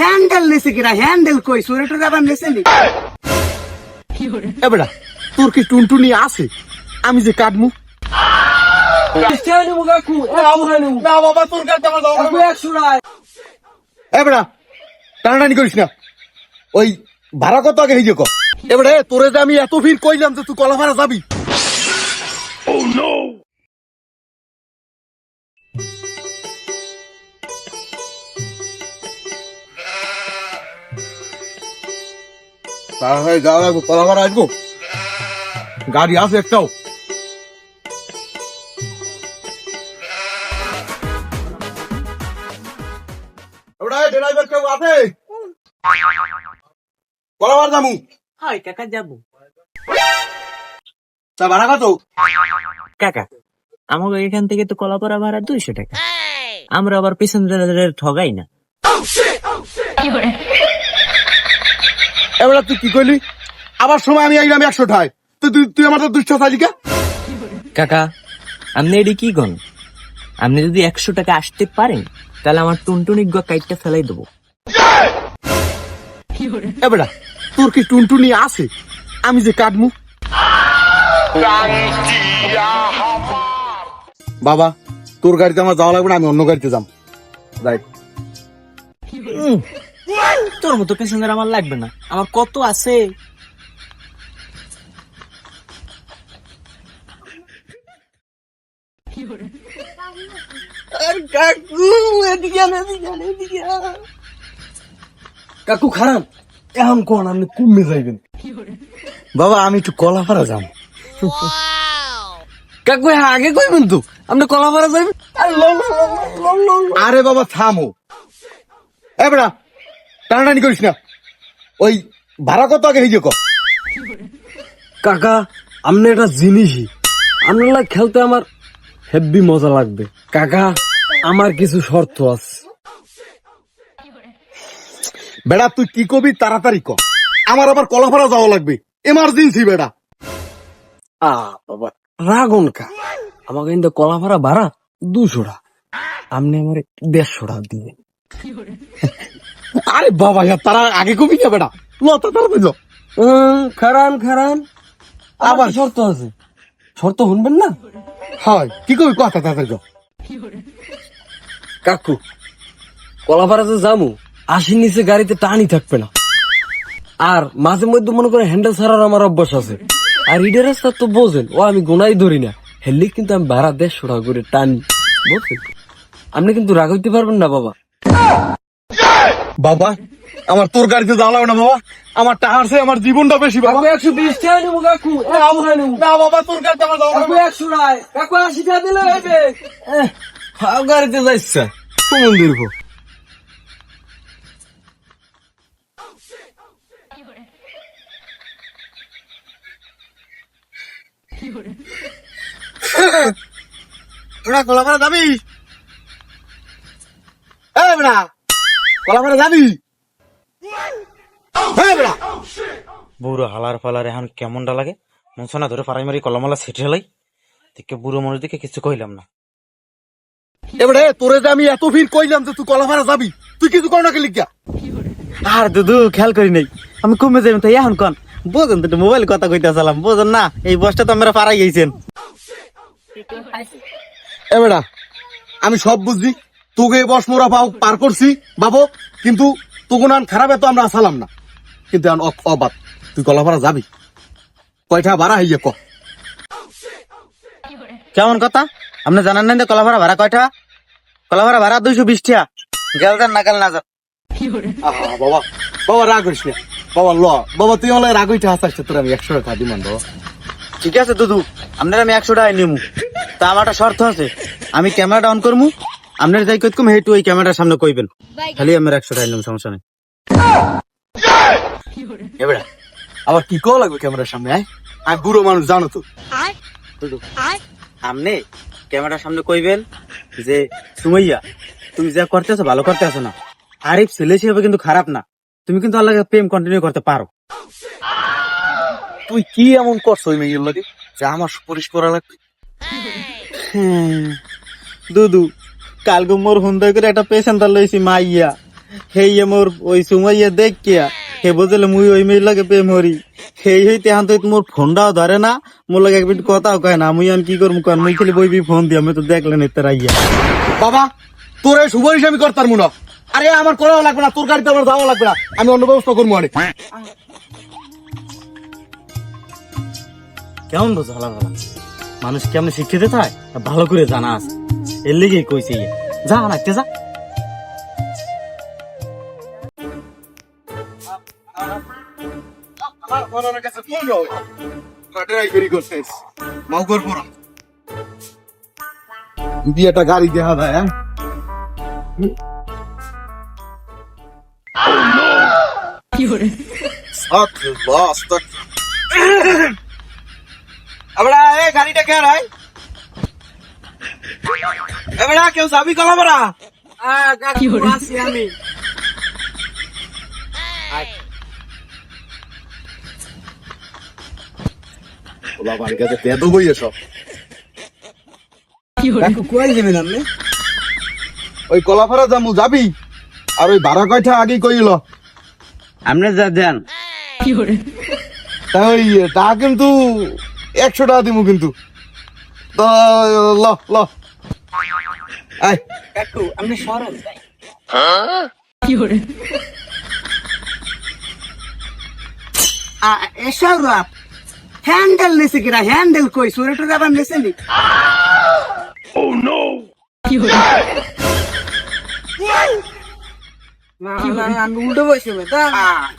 Handle নিছে কিনা handle কই? সুরেটার আবার নিছে নি? এ বেটা তোর কি টুনটুনি আছে? আমি যে কাটমু। না বাবা তোর কাছে এ বেটা টানাটানি করিস না। ওই ভাড়া কত আগে ক? এবারে তোরে যে আমি এত ভিড় কইলাম যে তুই কলা ভাড়া যাবি তাড়াতাড়ি যাওয়া লাগবো কলা ভাড়া আসব। গাড়ি আছে একটাও। ওটা ড্রাইভার কেউ আছে? কলা যাব। হয় কাকা যাব। তা ভাড়া কত? কাকা আমাকে এখান থেকে তো কলাপাড়া ভাড়া দুইশো টাকা। আমরা আবার পেছন ঠগাই না। এবার তুই কি কইলি? আবার সময় আমি আইলাম একশো ঠায়। তুই তুই- তুই আমার তো দুশো তালিকা কাকা আপনি এটি কি কন আপনি যদি একশো টাকা আসতে পারেন তাহলে আমার টুনটুনি গা কাইটটা ফেলাই দেবো। এবারে তোর কি টুনটুনি আছে? আমি যে কাটমু। বাবা তোর গাড়িতে আমার যাওয়া লাগবে না আমি অন্য গাড়িতে যাম। রাইট। তোর মতো পেছনের আমার লাগবে না। আমার কত আছে? কাকু খারাপ? এখন কোন আপনি কমে যাইবেন? বাবা আমি একটু কলা ফাড়া যাম। কাকু হ্যাঁ আগে কইবেন তো। আপনি কলা ফাড়া যাইবেন? আরে বাবা থামো। এবড়া টানাটানি করিস না। ওই ভাড়া কত আগে ক? কাকা আপনি একটা জিনিসই। আপনার খেলতে আমার হেভি মজা লাগবে। কাকা আমার কিছু শর্ত আছে। বেড়া তুই কি কবি তাড়াতাড়ি ক। আমার আবার কলা ফাড়া যাওয়া লাগবে। এমার্জেন্সি বেড়া। আ বাবা রাগুন কা। আমাকে কিন্তু ভাড়া দুশোটা আপনি আমার দেড়শোটা দিয়ে। আরে বাবা ইয়া তারা আগে কবি না বেড়া ল তাড়াতাড়ি ল খারান খারান। আবার শর্ত আছে। শর্ত শুনবেন না? হয়। কি কবি? কথা ল কাকু কলা ভাড়াতে যাব আশির নিচে গাড়িতে টানি থাকবে না। আর মাঝে মধ্যে মনে করে হ্যান্ডেল ছাড়ার আমার অভ্যাস আছে। আর ইডের রাস্তা তো বোঝেন ও আমি গোনাই ধরি না। হেললে কিন্তু আমি ভাড়া দেড়শো টাকা করে টানি। বুঝছেন? আপনি কিন্তু রাগ হইতে পারবেন না বাবা। বাবা আমার তোর গাড়িতে যাওয়া লাগবে না বাবা। আমার টাকার চেয়ে আমার জীবনটা বেশি বাবা। একশো বিশ টাকা নেব কাকু। না বাবা তোর গাড়িতে আমার। একশো কাকু আশি টাকা দিলে হইবে গাড়িতে যাইছে। কোন দীর্ঘ তোরা কলা ভাড়া যাবি? এ বেড়া কলা ভাড়া যাবি বুড়ো হালার ফালার এখন কেমনটা লাগে? মনসনা ধরে ফারাই মারি কলমলা সেটে হেলাই দেখে বুড়ো মানুষ দিকে কিছু কইলাম না। এবারে তোরে যে আমি এত ভিড় কইলাম যে তুই কলা ভাড়া যাবি তুই কিছু কর না কে লিখিয়া? আর দুদু খেয়াল করি নাই। আমি কমে যাই তাই এখন কন? বোঝেন তো মোবাইল কথা কইতে আসলাম বোঝেন না? এই বসটা তো আমরা পারাই গেছেন এ আমি সব বুঝছি। তোকে বস মোরা পাও, পার করছি, বাবু। কিন্তু তোকে নান খারাপ এত আমরা আসালাম না। কিন্তু এখন অ- অবাক। তুই কলা ভাড়া যাবি? কয়টা ভাড়া হইয়ে ক? কেমন কথা? আপনি জানেন না যে কলা ভাড়া কয়টা? কলা ভাড়া দুইশো বিশ টাকা গেল যান না যান বাবা। বাবা, রাগ না। বাবা, ল। বাবা, তুই হলে রাগ হইতে হাসাইছে তোর আমি একশো টাকা দিমান বাবা। ঠিক আছে দুদু আপনার আমি একশো টাকা নিমু। তা আমার একটা শর্ত আছে। আমি ক্যামেরাটা অন করমু। আপনার যাই কম হেটু ওই ক্যামেরার সামনে কইবেন। খালি আমার একশো টাকা নিলাম সমস্যা নেই। এবারে আবার কি কল লাগবে ক্যামেরার সামনে আয়? আমি বুড়ো মানুষ জানো তো। দুদু আপনি ক্যামেরার সামনে কইবেন যে সুমাইয়া তুমি যা করতেছো ভালো করতেছো না। আরিফ ছেলে হিসেবে কিন্তু খারাপ না। তুমি কিন্তু আল্লাহকে প্রেম কন্টিনিউ করতে পারো। তুই কি এমন করছ ওই মেয়ের লাগে? যে আমার সুপারিশ করা লাগবে। হ্যাঁ, দুদু কালকে মোর হুন্দা করে একটা পেশেন্টার লইছি মাইয়া। হেই মোর ওই সুমাইয়া দেখ কিয়া হে বুঝলে মুই ওই মেয়ের লাগে প্রেম হরি সেই হইতে হান তো মোর ফোনটাও ধরে না মোর লাগে একবিট কথাও কয় না। মুই আন কি করব কারণ মুই খালি বইবি ফোন দিয়ে আমি তো দেখলেন এতে রাইয়া। বাবা তোর এই সুপারিশ আমি করতাম মনে আরে আমার করাও লাগবে না তোর গাড়িতে আমার যাওয়া লাগবে না। আমি অন্য ব্যবস্থা করব অনেক কেমন বোঝো ভালা মানুষ কেমন শিক্ষিত থাকে ভালো করে জানা আছে। এর লেগেই কইছে। যা নাচতে যা বিয়েটা গাড়ি দেখা যায় হ্যাঁ আস্তাগফিরুল্লাহ, আস্তাগফিরুল্লাহ। এবড়া, এ গাড়িটা কে রাই এবড়া কেউ যাবি কলা বড়া আমি। ওলা বাড়ি কাছে পেদ বই এসব। কাকু কই যাবেন আপনি ওই কলাফারা জামু যাবি? আর ওই ভাড়া কয়টা আগেই কইল। আপনি যা দেন। তা ওই তা কিন্তু একশো টাকা দিমু কিন্তু। তো ল ল। আয়। কাকু আপনি সরল। এসব রাপ হ্যান্ডেল নিছে কিনা হ্যান্ডেল কই? সুরেটুর আবার নিছে নি? না, না, না, আমি উল্টো বসে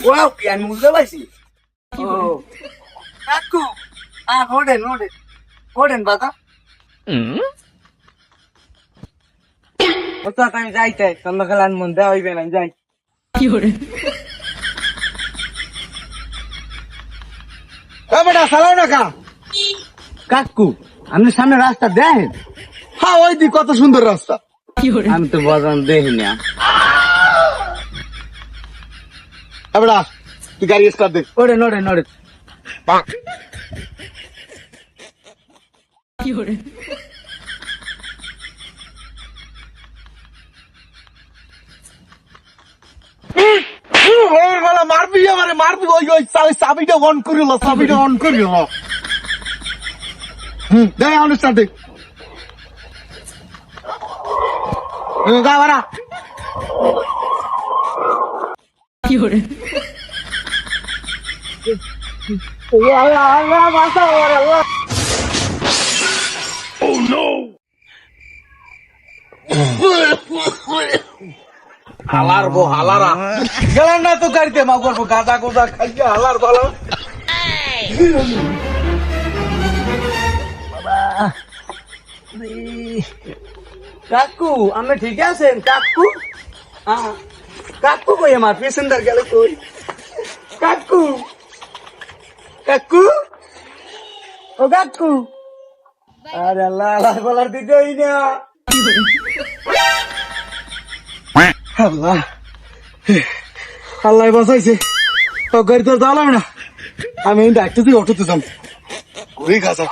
ওয়াও কি আমি উল্টো বসি ও। কাকু আ ওডেন ওডেন ওডেন বাবা। ওটা আমি যাইতে সন্ধ্যাকাল মন দেওয়া হইবে না যাই। এ বেটা চালাও না কা। কাকু আপনি সামনে রাস্তা দেখেন? হ্যাঁ ওই দি কত সুন্দর রাস্তা। আমি তো বাজান দেখি না। বেটা তুই গাড়ি স্টার্ট দে। ওড়েন ওড়েন ওড়েন ওর গলা মারবি আমারে মারবি ওই ওই চাবি চাবিটা অন করিল চাবিটা অন করিল হুম দে অন স্টার্ট দে হুম, গা বাড়া। হালার বো হালারা। গেলাম না তো গাড়িতে, মা করব গাঁদা গোদা খাইয়ে হালার ভালো কাকু আমি ঠিক আছেন? কাকু? কাকু কই আমার? পেশেন্টার গেল কই? কাকু? কাকু? ও কাকু? আরে আল্লাহ আল্লাহ বলার দিতেই না। আল্লাহ। আল্লাহ বাঁচাইছে। গাড়ি তো জ্বালাবে না। আমি দিয়ে অটোতে যাম। ঘুরে খাসা